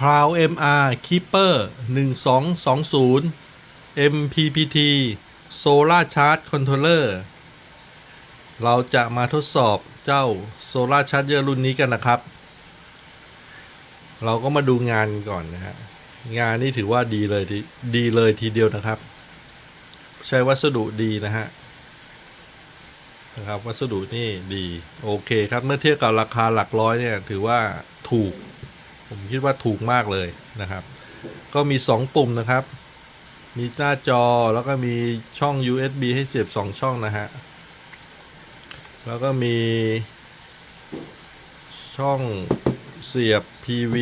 p r o w MR Keeper 1220 MPPT Solar Charge Controller เราจะมาทดสอบเจ้า Solar Charger รุ่นนี้กันนะครับ เราก็มาดูงานก่อนนะฮะ งานนี่ถือว่าดีเลยดีเลยทีเดียวนะครับ ใช้วัสดุดีนะฮะนะครับวัสดุนี่ดี โอเคครับ เมื่อเทียบกับราคาหลักร้อยเนี่ย ถือว่าถูก ผมคิดว่าถูกมากเลยนะครับ ก็มี 2 ปุ่มนะครับ มีหน้าจอแล้วก็มีช่อง USB ให้เสียบ 2 ช่องนะฮะ แล้วก็มี ช่องเสียบ PV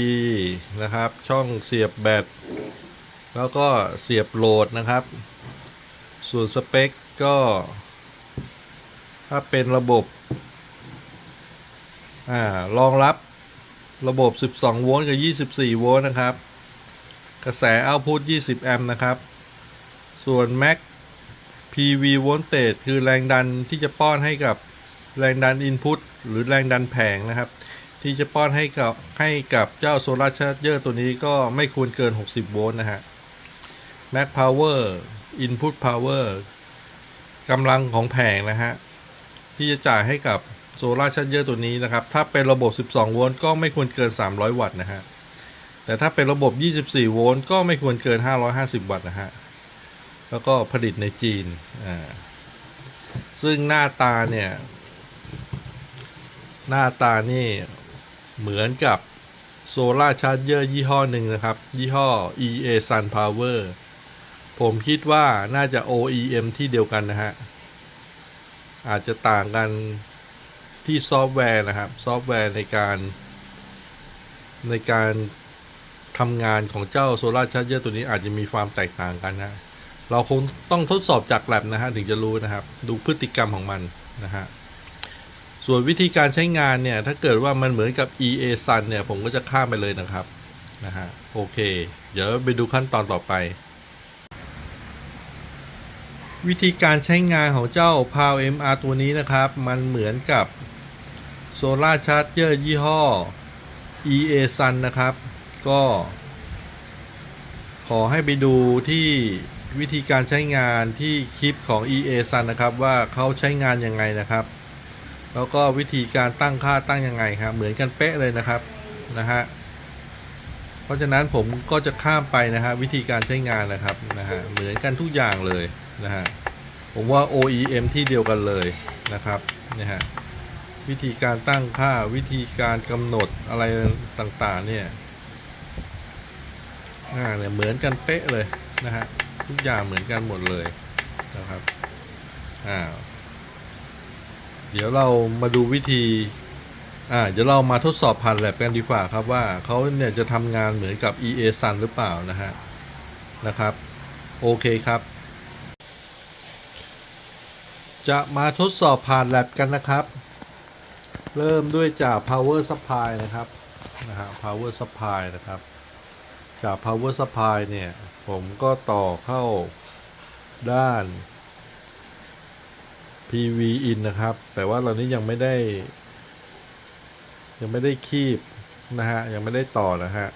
นะครับ ช่องเสียบแบต แล้วก็เสียบโหลดนะครับ ส่วนสเปคก็ ถ้าเป็นระบบ อ่ารองรับ ระบบ 12 โวลต์กับ 24 โวลต์นะครับ กระแส output 20 แอมป์นะครับ ส่วน Max PV voltage คือแรงดันที่จะป้อนให้กับแรงดัน input หรือแรงดันแผงนะครับ ที่จะป้อนให้กับให้กับเจ้า Solar Charger ตัวนี้ก็ไม่ควรเกิน 60 โวลต์นะฮะ Max Power Input Power กำลังของแผงนะฮะ ที่จะจ่ายให้กับ โซลาร์ชาร์เจอร์ตัวนี้นะครับ ถ้าเป็นระบบ 12 โวลต์ก็ไม่ควรเกิน 300 วัตต์นะฮะ แต่ถ้าเป็นระบบ 24 โวลต์ก็ไม่ควรเกิน 550 วัตต์นะฮะ แล้วก็ผลิตในจีน อ่า ซึ่งหน้าตาเนี่ย หน้าตานี่เหมือนกับโซลาร์ชาร์เจอร์ยี่ห้อหนึ่งนะครับ ยี่ห้อ EA Sun Power ผมคิดว่าน่าจะ OEM ที่เดียวกันนะฮะ อาจจะต่างกัน ที่ซอฟต์แวร์นะครับ ซอฟต์แวร์ในการในการทำงานของเจ้า Solar Charger ตัวนี้อาจจะมีความแตกต่างกันนะ เราคงต้องทดสอบจากแลบนะฮะถึงจะรู้นะครับ ดูพฤติกรรมของมันนะฮะส่วนวิธีการใช้งานเนี่ย ถ้าเกิดว่ามันเหมือนกับ EA Sun เนี่ย ผมก็จะข้ามไปเลยนะครับนะฮะโอเค เดี๋ยวไปดูขั้นตอนต่อไป วิธีการใช้งานของเจ้า p o w MR ตัวนี้นะครับ มันเหมือนกับ Solar Charger ยี่ห้อ EA Sun นะครับ ก็ ขอให้ไปดูที่วิธีการใช้งานที่คลิปของ EA Sun นะครับว่าเขาใช้งานยังไงนะครับ แล้วก็วิธีการตั้งค่าตั้งยังไงครับเหมือนกันเป๊ะเลยนะครับนะฮะเพราะฉะนั้นผมก็จะข้ามไปนะฮะวิธีการใช้งานนะครับนะฮะเหมือนกันทุกอย่างเลยนะฮะผมว่า OEM ที่เดียวกันเลยนะครับนะฮะ วิธีการตั้งค่าวิธีการกำหนดอะไรต่างๆ เนี่ยอ่าเนี่ยเหมือนกันเป๊ะเลยนะฮะทุกอย่างเหมือนกันหมดเลยนะครับอ่าเดี๋ยวเรามาดูวิธีอ่าเดี๋ยวเรามาทดสอบผ่านแลบกันดีกว่าครับว่าเขาเนี่ยจะทำงานเหมือนกับ EA Sun หรือเปล่านะฮะนะครับโอเคครับ จะมาทดสอบผ่านแลบกันนะครับ เริ่มด้วยจาก power supply นะครับนะฮะ power supply นะครับ จาก power supply เนี่ย ผมก็ต่อเข้าด้าน PV in นะครับ แต่ว่าตอนนี้ยังไม่ได้ ยังไม่ได้คีบนะฮะ ยังไม่ได้ต่อนะฮะ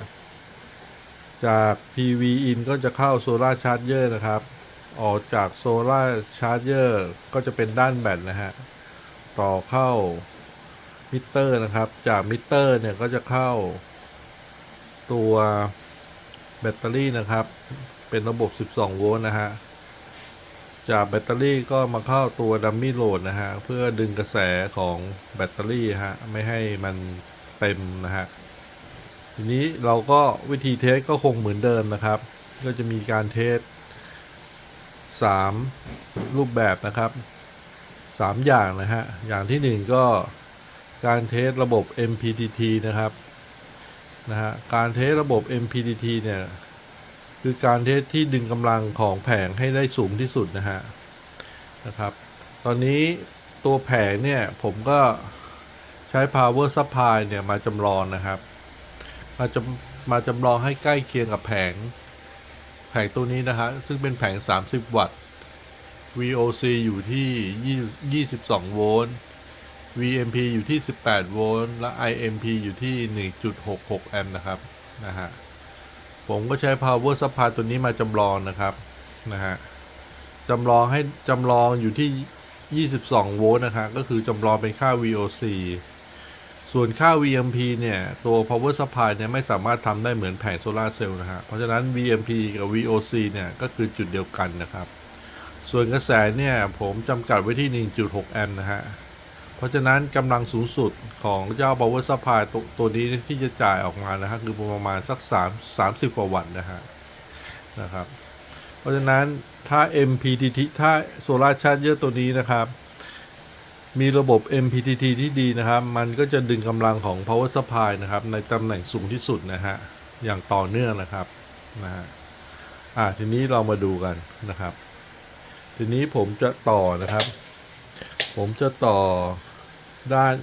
จาก PV in ก็จะเข้า Solar Charger นะครับ ออกจาก Solar Charger ก็จะเป็นด้านแบตนะฮะ ต่อเข้า มิเตอร์นะครับ จากมิเตอร์เนี่ยก็จะเข้า ตัวแบตเตอรี่นะครับ เป็นระบบ 12 โวลต์นะฮะ จากแบตเตอรี่ก็มาเข้าตัวดัมมี่โหลดนะฮะ เพื่อดึงกระแสของแบตเตอรี่ฮะ ไม่ให้มันเต็มนะฮะ ทีนี้เราก็วิธีเทสก็คงเหมือนเดิมนะครับ ก็จะมีการเทส3รูปแบบนะครับ 3 อย่างนะฮะ อย่างที่ 1 ก็ การเทสระบบ MPTT นะครับนะฮะการเทสระบบ MPTT เนี่ยคือการเทสที่ดึงกำลังของแผงให้ได้สูงที่สุดนะฮะนะครับ ตอนนี้ตัวแผงเนี่ยผมก็ใช้ power supply เนี่ยมาจำลองนะครับ มาจำมาจำลองให้ใกล้เคียงกับแผง แผงตัวนี้นะฮะซึ่งเป็นแผง 30 วัตต์ VOC อยู่ที่ 22 โวลต์ VMP อยู่ที่ 18 โวลต์ และ IMP อยู่ที่ 1.66 แอมป์นะครับ นะฮะ ผมก็ใช้ power supply ตัวนี้มาจำลองนะครับ นะฮะ จำลองให้จำลองอยู่ที่ 22 โวลต์นะฮะ ก็คือจำลองเป็นค่า VOC ส่วนค่า VMP เนี่ย ตัว power supply เนี่ย ไม่สามารถทำได้เหมือนแผงโซลาร์เซลล์นะฮะ เพราะฉะนั้น VMP กับ VOC เนี่ย ก็คือจุดเดียวกันนะครับ ส่วนกระแสเนี่ย ผมจำกัดไว้ที่ 1.6 แอมป์นะฮะ เพราะฉะนั้นกำลังสูงสุดของเจ้า power supply ตัวตัวนี้ที่จะจ่ายออกมานะฮะคือประมาณสัก3 30กว่าวัตต์นะฮะนะครับ เพราะฉะนั้นถ้า MPPT ถ้า Solar Charger ตัวนี้นะครับ มีระบบ MPPT ที่ดีนะครับ มันก็จะดึงกำลังของ power supply นะครับ ในตำแหน่งสูงที่สุดนะฮะอย่างต่อเนื่องนะครับนะฮะอ่าทีนี้เรามาดูกันนะครับ ทีนี้ผมจะต่อนะครับ ผมจะต่อ ด้าน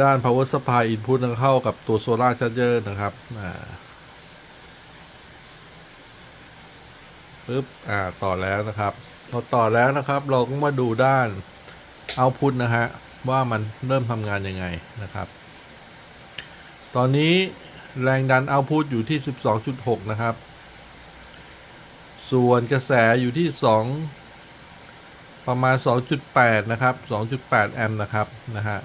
ด้าน power supply input นะเข้ากับตัว solar charger นะครับอ่าปึ๊บอ่าต่อแล้วนะครับพอต่อแล้วนะครับ เราก็มาดูด้าน output นะฮะว่ามันเริ่มทำงานยังไงนะครับ ตอนนี้แรงดัน output อยู่ที่ 12.6 นะครับ ส่วนกระแสอยู่ที่ 2 ประมาณ 2.8 นะครับ 2.8 แอมป์นะครับ นะฮะ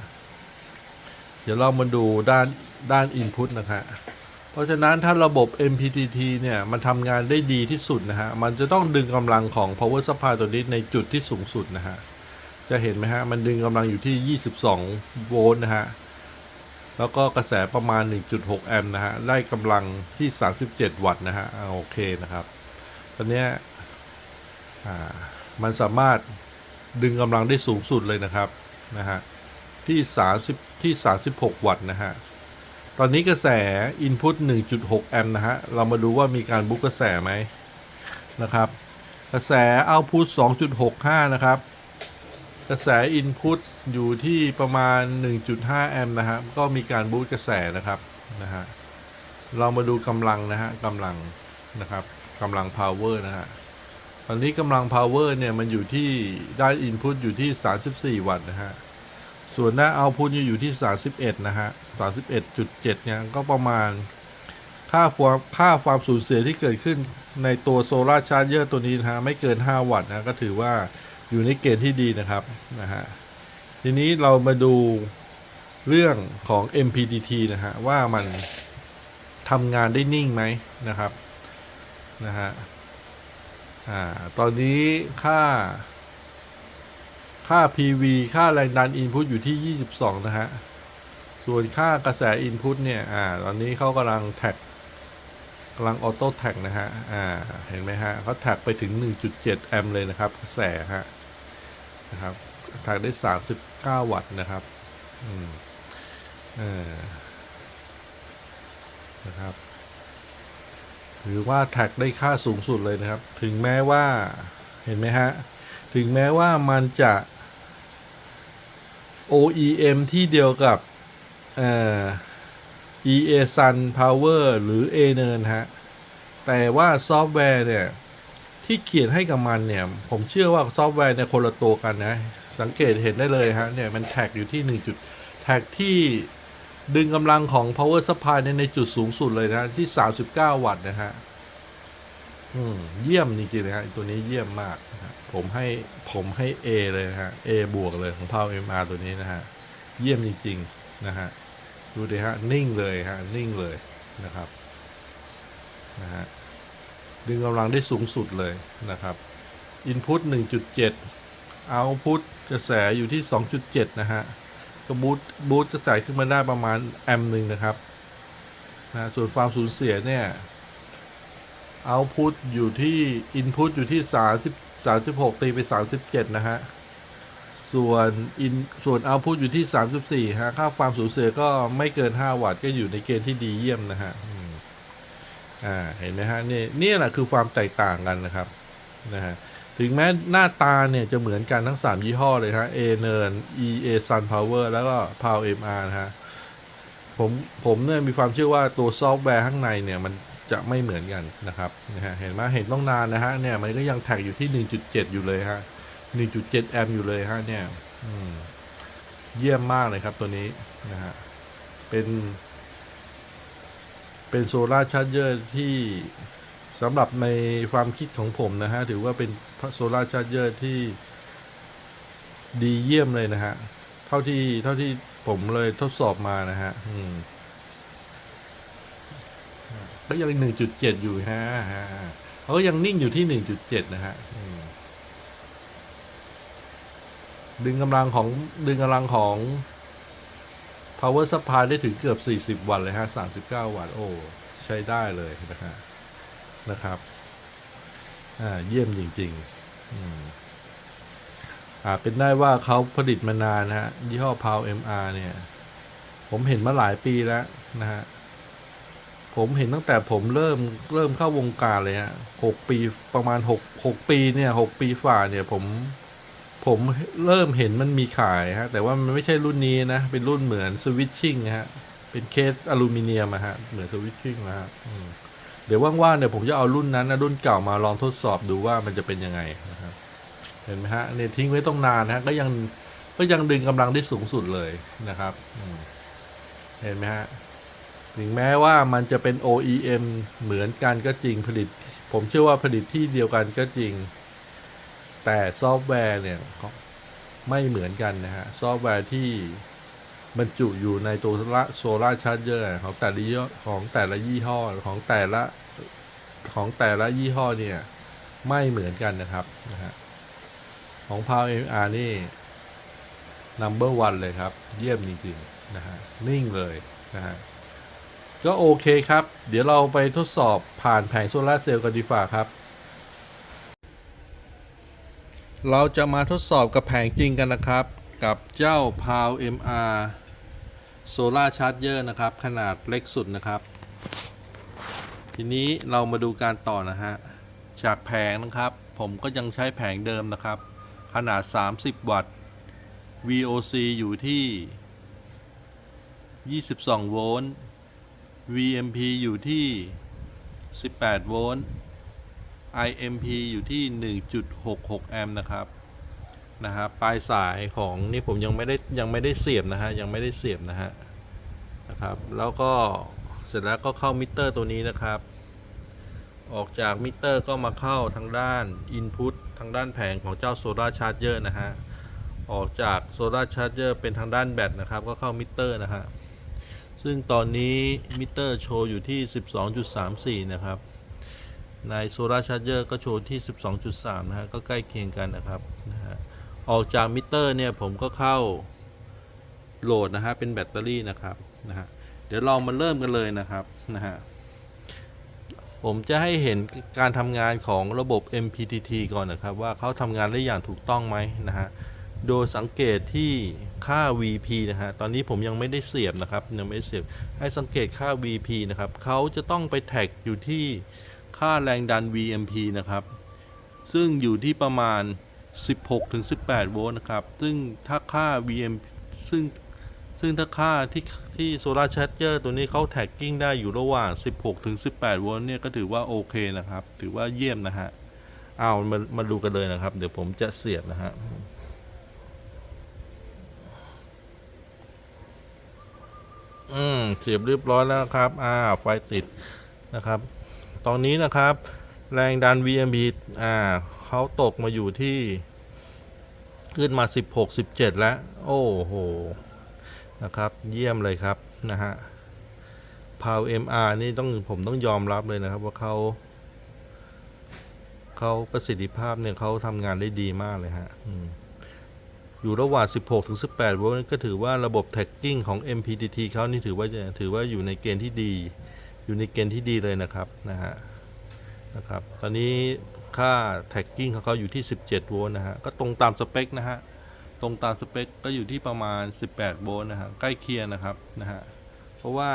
เดี๋ยวเรามาดูด้านด้าน input นะฮะ เพราะฉะนั้นถ้าระบบ MPPT เนี่ย มันทำงานได้ดีที่สุดนะฮะ มันจะต้องดึงกำลังของ power supply ตัวนี้ในจุดที่สูงสุดนะฮะ จะเห็นไหมฮะ มันดึงกำลังอยู่ที่ 22 โวลต์นะฮะ แล้วก็กระแสประมาณ 1.6 แอมป์นะฮะ ได้กำลังที่ 37 วัตต์นะฮะ โอเคนะครับ ตอนเนี้ยอ่ามันสามารถ ดึงกำลังได้สูงสุดเลยนะครับนะฮะที่30ที่ 36 วัตต์นะฮะตอนนี้กระแส Input 1.6 แอมป์นะฮะเรามาดูว่ามีการบุกกระแสไหมนะครับกระแส Output 2.65 นะครับ กระแส Input อยู่ที่ประมาณ 1.5 แอมป์นะฮะก็มีการบูตกระแสนะครับนะฮะเรามาดูกำลังนะฮะกำลังนะครับกำลัง power นะฮะ ตอนนี้กำลัง power เนี่ย มันอยู่ที่ได้าน input อยู่ที่ 34 วัตต์นะฮะ ส่วนหน้า output อยู่ที่ 31 นะฮะ 31.7 เนี่ย ก็ประมาณ ค่าความค่าความสูญเสียที่เกิดขึ้นในตัว solar charger ตัวนี้นะฮะ ไม่เกิน 5 วัตต์นะ ก็ถือว่าอยู่ในเกณฑ์ที่ดีนะครับ นะฮะ ทีนี้เรามาดูเรื่องของ MPDT นะฮะ ว่ามันทำงานได้นิ่งไหมนะครับ นะฮะ อ่าตอนนี้ค่า ค่า PV ค่าแรงดัน Input อยู่ที่ 22 นะฮะ ส่วนค่ากระแส Input เนี่ย อ่า ตอนนี้เขากำลังแท็กกำลังออโต้แท็กนะฮะ อ่า เห็นไหมฮะเขาแท็กไปถึง 1.7 แอมป์เลยนะครับ กระแสฮะ นะครับ แท็กได้ 39 วัตต์นะครับ อืม เออนะครับ ถือว่าแท็กได้ค่าสูงสุดเลยนะครับ ถึงแม้ว่าเห็นไหมฮะ ถึงแม้ว่ามันจะ OEM ที่เดียวกับเอ่อ EA Sun Power หรือ A เนินฮะ แต่ว่าซอฟต์แวร์เนี่ย ที่เขียนให้กับมันเนี่ย ผมเชื่อว่าซอฟต์แวร์เนี่ยคนละตัวกันนะ สังเกตเห็นได้เลยฮะ เนี่ย มันแท็กอยู่ที่ 1 จุด แท็กที่ ดึงกำลังของ power supply ในในจุดสูงสุดเลยนะ ที่ 39 วัตต์นะฮะอืมเยี่ยมจริงๆนะฮะตัวนี้เยี่ยมมากนะะผมให้ผมให้ A เลยนะฮะ A บวกเลยของ Power MR ตัวนี้นะฮะ เยี่ยมจริงๆนะฮะ ดูดิฮะ นิ่งเลยฮะ นิ่งเลยนะครับนะฮะดึงกำลังได้สูงสุดเลยนะครับ Input 1.7 Output กระแสอยู่ที่ 2.7 นะฮะ ก็บูตบูตกระแสขึ้นมาได้ประมาณแอมป์หนึ่งนะครับนะส่วนความสูญเสียเนี่ย Output อยู่ที่ Input อยู่ที่30 36ตีไป37นะฮะ ส่วน in ส่วน Output อยู่ที่34ฮะ ค่าความสูญเสียก็ไม่เกิน5วัตต์ก็อยู่ในเกณฑ์ที่ดีเยี่ยมนะฮะอ่าเห็นไหมฮะนี่นี่แหละคือความแตกต่างกันนะครับนะฮะ ถึงแม้หน้าตาเนี่ยจะเหมือนกันทั้ง 3 ยี่ห้อเลยฮะ A เนิน E A Sun Power แล้วก็ Power MR นะฮะ ผมผมเนี่ยมีความเชื่อว่าตัวซอฟต์แวร์ข้างในเนี่ยมันจะไม่เหมือนกันนะครับนะฮะเห็นไหมเห็นต้องนานนะฮะเนี่ยมันก็ยังแท็กอยู่ที่ 1.7 อยู่เลยฮะ 1.7 แอมป์อยู่เลยฮะเนี่ยเยี่ยมมากเลยครับตัวนี้นะฮะ เป็น เป็นโซลาร์ชาร์เจอร์ที่ สำหรับในความคิดของผมนะฮะ ถือว่าเป็นโซลาร์ชาร์เจอร์ที่ดีเยี่ยมเลยนะฮะ เท่าที่เท่าที่ผมเลยทดสอบมานะฮะอืมก็ยังหนึ่งจุดเจ็ดอยู่ฮะฮะเขาก็ยังนิ่งอยู่ที่หนึ่งจุดเจ็ดนะฮะดึงกำลังของดึงกำลังของ power supply ได้ถึงเกือบ 40 วัตต์เลยฮะ 39 วัตต์โอ้ ใช้ได้เลยนะฮะ นะครับอ่าเยี่ยมจริงๆอืมอ่าเป็นได้ว่าเขาผลิตมานานนะฮะ ยี่ห้อ Power MR เนี่ย ผมเห็นมาหลายปีแล้วนะฮะ ผมเห็นตั้งแต่ผมเริ่มเริ่มเข้าวงการเลยฮะหกปีประมาณหกหกปีเนี่ยหกปีฝ่าเนี่ย ผมผมเริ่มเห็นมันมีขายฮะ แต่ว่ามันไม่ใช่รุ่นนี้นะ เป็นรุ่นเหมือนสวิตชิ่งฮะ เป็นเคสอลูมิเนียมอะฮะ เหมือนสวิตชิ่งนะฮะ เดี๋ยวว่างๆเนี่ยผมจะเอารุ่นนั้นนะรุ่นเก่ามาลองทดสอบดูว่ามันจะเป็นยังไงนะครับเห็นไหมฮะเนี่ยทิ้งไว้ต้องนานนะฮะก็ยังก็ยังดึงกำลังได้สูงสุดเลยนะครับเห็นไหมฮะถึงแม้ว่ามันจะเป็น OEM เหมือนกันก็จริงผลิต ผมเชื่อว่าผลิตที่เดียวกันก็จริง แต่ซอฟต์แวร์เนี่ยไม่เหมือนกันนะฮะซอฟต์แวร์ที่ บรรจุอยู่ในตัวโซลาร์ชาร์จเจอร์ของแต่ละยี่ของแต่ละยี่ห้อของแต่ละของแต่ละยี่ห้อเนี่ยไม่เหมือนกันนะครับนะฮะของ Power MR นี่ number one เลยครับ เยี่ยมจริงๆนะฮะนิ่งเลยนะฮะก็โอเคครับ เดี๋ยวเราไปทดสอบผ่านแผงโซลาเซลล์กันดีกว่าครับ เราจะมาทดสอบกับแผงจริงกันนะครับ กับเจ้า PAL MR Solar Charger นะครับ ขนาดเล็กสุดนะครับ ทีนี้เรามาดูการต่อนะฮะ จากแผงนะครับ ผมก็ยังใช้แผงเดิมนะครับ ขนาด 30 วัตต์ VOC อยู่ที่ 22 โวลต์ VMP อยู่ที่ 18 โวลต์ IMP อยู่ที่ 1.66 แอมป์นะครับ นะครับปลายสายของนี่ผมยังไม่ได้ยังไม่ได้เสียบนะฮะยังไม่ได้เสียบนะฮะนะครับแล้วก็เสร็จแล้วก็เข้ามิเตอร์ตัวนี้นะครับ ออกจากมิเตอร์ก็มาเข้าทางด้าน Input ทางด้านแผงของเจ้า Solar Charger นะฮะออกจาก Solar Charger เป็นทางด้านแบตนะครับ ก็เข้ามิเตอร์นะฮะซึ่งตอนนี้มิเตอร์โชว์อยู่ที่ 12.34 นะครับในโซลาร์ชาร์จเจอร์ก็โชว์ที่ 12.3 นะฮะก็ใกล้เคียงกันนะครับนะฮะ ออกจากมิเตอร์เนี่ยผมก็เข้าโหลดนะฮะเป็นแบตเตอรี่นะครับนะฮะเดี๋ยวเรามาเริ่มกันเลยนะครับนะฮะผมจะให้เห็นการทำงานของระบบ MPTT ก่อนนะครับ ว่าเขาทำงานได้อย่างถูกต้องไหมนะฮะโดยสังเกตที่ค่า VP นะฮะ ตอนนี้ผมยังไม่ได้เสียบนะครับ ยังไม่ได้เสียบ ให้สังเกตค่า VP นะครับ เขาจะต้องไปแท็กอยู่ที่ค่าแรงดัน VMP นะครับ ซึ่งอยู่ที่ประมาณ 16ถึง18 โวลต์นะครับ ซึ่งถ้าค่า VM ซึ่งซึ่งถ้าค่าที่ที่โซลาร์ชาร์เจอร์ตัวนี้เขาแท็กกิ้งได้อยู่ระหว่าง 16ถึง18 โวลต์เนี่ย ก็ถือว่าโอเคนะครับ ถือว่าเยี่ยมนะฮะ เอามามาดูกันเลยนะครับ เดี๋ยวผมจะเสียบนะฮะอืมเสียบเรียบร้อยแล้วครับ อ่า ไฟติดนะครับ ตอนนี้นะครับ แรงดัน VMP อ่า เขาตกมาอยู่ที่ ขึ้นมา 16 17 แล้ว โอ้โห นะครับ เยี่ยมเลยครับนะฮะ Power MR นี่ต้องผมต้องยอมรับเลยนะครับ ว่าเขาเขาประสิทธิภาพเนี่ยเขาทำงานได้ดีมากเลยฮะออยู่ระหว่าง 16 ถึง 18โวลต์ก็ถือว่าระบบแท็กกิ้งของ MPTT เขานี่ถือว่าจะถือว่าอยู่ในเกณฑ์ที่ดี อยู่ในเกณฑ์ที่ดีเลยนะครับนะฮะนะครับ ตอนนี้ ค่าแท็กกิ้งของเขาอยู่ที่ 17 โวลต์นะฮะ ก็ตรงตามสเปคนะฮะ ตรงตามสเปคก็อยู่ที่ประมาณ 18 โวลต์นะฮะ ใกล้เคียงนะครับนะฮะ เพราะว่า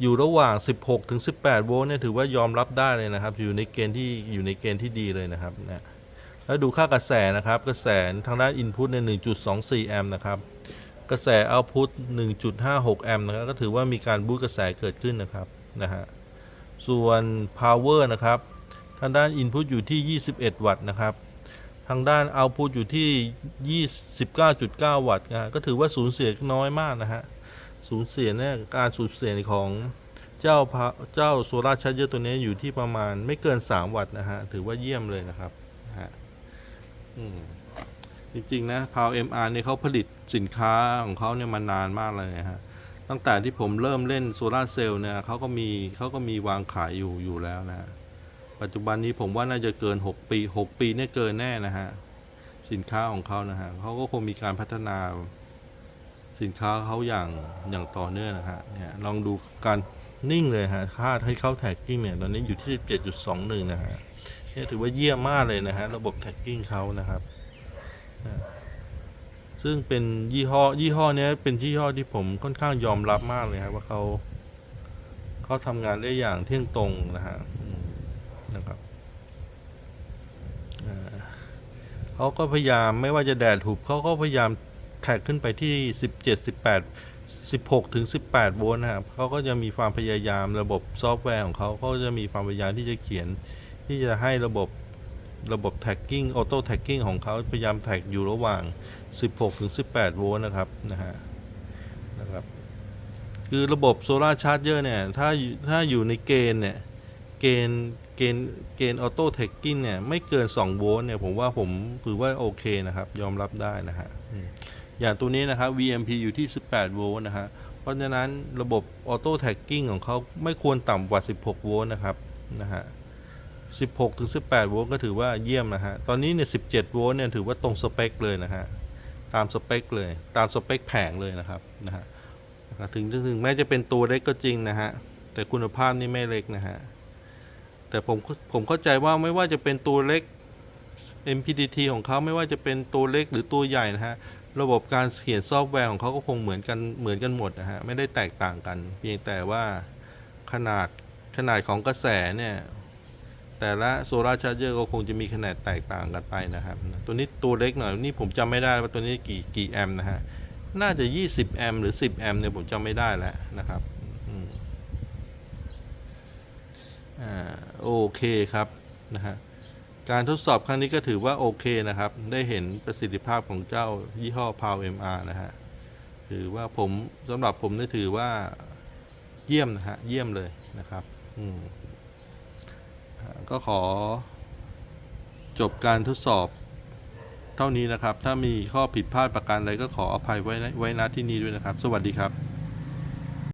อยู่ระหว่าง 16 ถึง 18 โวลต์เนี่ยถือว่ายอมรับได้เลยนะครับ อยู่ในเกณฑ์ที่อยู่ในเกณฑ์ที่ดีเลยนะครับนะแล้วดูค่ากระแสนะครับ กระแสทางด้าน Input ใน 1.24 แอมป์นะครับ กระแส Output 1.56 แอมป์นะครับ ก็ถือว่ามีการบูตกระแสเกิดขึ้นนะครับนะฮะ ส่วน Power นะครับ ทางด้าน Input อยู่ที่ 21 วัตต์นะครับ ทางด้าน Output อยู่ที่ 29.9 วัตต์นะก็ถือว่าสูญเสียน้อยมากนะฮะ สูญเสียเนี่ยการสูญเสียของเจ้าพาเจ้าโซลาร์ชาร์เจอร์ตัวนี้อยู่ที่ประมาณไม่เกิน 3 วัตต์นะฮะ ถือว่าเยี่ยมเลยนะครับฮะจริงๆนะพาว MR เนี่ยเขาผลิตสินค้าของเขาเนี่ยมานานมากเลยนะฮะตั้งแต่ที่ผมเริ่มเล่นโซลาร์เซลล์เนี่ยเขาก็มีเขาก็มีวางขายอยู่อยู่แล้วนะ ปัจจุบันนี้ผมว่าน่าจะเกิน 6 ปี 6 ปีเนี่ยเกินแน่นะฮะ สินค้าของเขานะฮะเขาก็คงมีการพัฒนาสินค้าเขาอย่างอย่างต่อเนื่องนะฮะเนี่ยลองดูการนิ่งเลยฮะ ค่าให้เข้าแท็กกิ้งเนี่ย ตอนนี้อยู่ที่7.21 นะฮะเนี่ยถือว่าเยี่ยมมากเลยนะฮะ ระบบแท็กกิ้งเขานะครับ ซึ่งเป็นยี่ห้อยี่ห้อนี้เป็นยี่ห้อที่ผมค่อนข้างยอมรับมากเลยครับว่าเขาเขาทำงานได้อย่างเที่ยงตรงนะฮะอืมนะครับอ่า เขาก็พยายามไม่ว่าจะแดดหุบเขาก็พยายามแท็กขึ้นไปที่ 17 18 16ถึง18 โวลต์นะครับเขาก็จะมีความพยายามระบบซอฟต์แวร์ของเขาเขาก็จะมีความพยายามที่จะเขียน ที่จะให้ระบบระบบแท็กกิ้งออโต้แท็กกิ้งของเขาพยายามแท็กอยู่ระหว่าง 16ถึง18 โวลต์นะครับนะฮะนะครับคือระบบโซลาร์ชาร์จเจอร์เนี่ยถ้าถ้าอยู่ในเกณฑ์เนี่ยเกณฑ์ เกณฑ์เกณฑ์ออโต้แท็กกิ้งเนี่ยไม่เกิน 2 โวลต์เนี่ยผมว่าผมถือว่าโอเคนะครับ ยอมรับได้นะฮะอืมอย่างตัวนี้นะครับ VMP อยู่ที่ 18 โวลต์นะฮะเพราะฉะนั้นระบบออโต้แท็กกิ้งของเขาไม่ควรต่ำกว่า 16 โวลต์นะครับนะฮะ16 ถึง 18 โวลต์ก็ถือว่าเยี่ยมนะฮะ ตอนนี้เนี่ย 17 โวลต์เนี่ยถือว่าตรงสเปคเลยนะฮะ ตามสเปคเลย ตามสเปคแผงเลยนะครับนะฮะถึงถึงแม้จะเป็นตัวเล็กก็จริงนะฮะ แต่คุณภาพนี่ไม่เล็กนะฮะ แต่ผมผมเข้าใจว่าไม่ว่าจะเป็นตัวเล็ก MPDT ของเขาไม่ว่าจะเป็นตัวเล็กหรือตัวใหญ่นะฮะระบบการเขียนซอฟต์แวร์ของเขาก็คงเหมือนกันเหมือนกันหมดนะฮะไม่ได้แตกต่างกัน เพียงแต่ว่าขนาดขนาดของกระแสเนี่ยแต่ละโซลาร์ชาร์เจอร์ก็คงจะมีขนาดแตกต่างกันไปนะครับ ตัวนี้ตัวเล็กหน่อยนี่ผมจำไม่ได้ว่าตัวนี้กี่กี่แอมป์นะฮะน่าจะ 20 แอมป์หรือ 10 แอมป์เนี่ยผมจำไม่ได้แล้วนะครับอืม อ่าโอเคครับนะฮะการทดสอบครั้งนี้ก็ถือว่าโอเคนะครับ ได้เห็นประสิทธิภาพของเจ้ายี่ห้อ Power MR นะฮะถือว่าผมสำหรับผมนี่ถือว่าเยี่ยมนะฮะเยี่ยมเลยนะครับอืมก็ขอจบการทดสอบเท่านี้นะครับ ถ้ามีข้อผิดพลาดประการใดก็ขออภัยไว้ไว้ณที่นี้ด้วยนะครับ สวัสดีครับ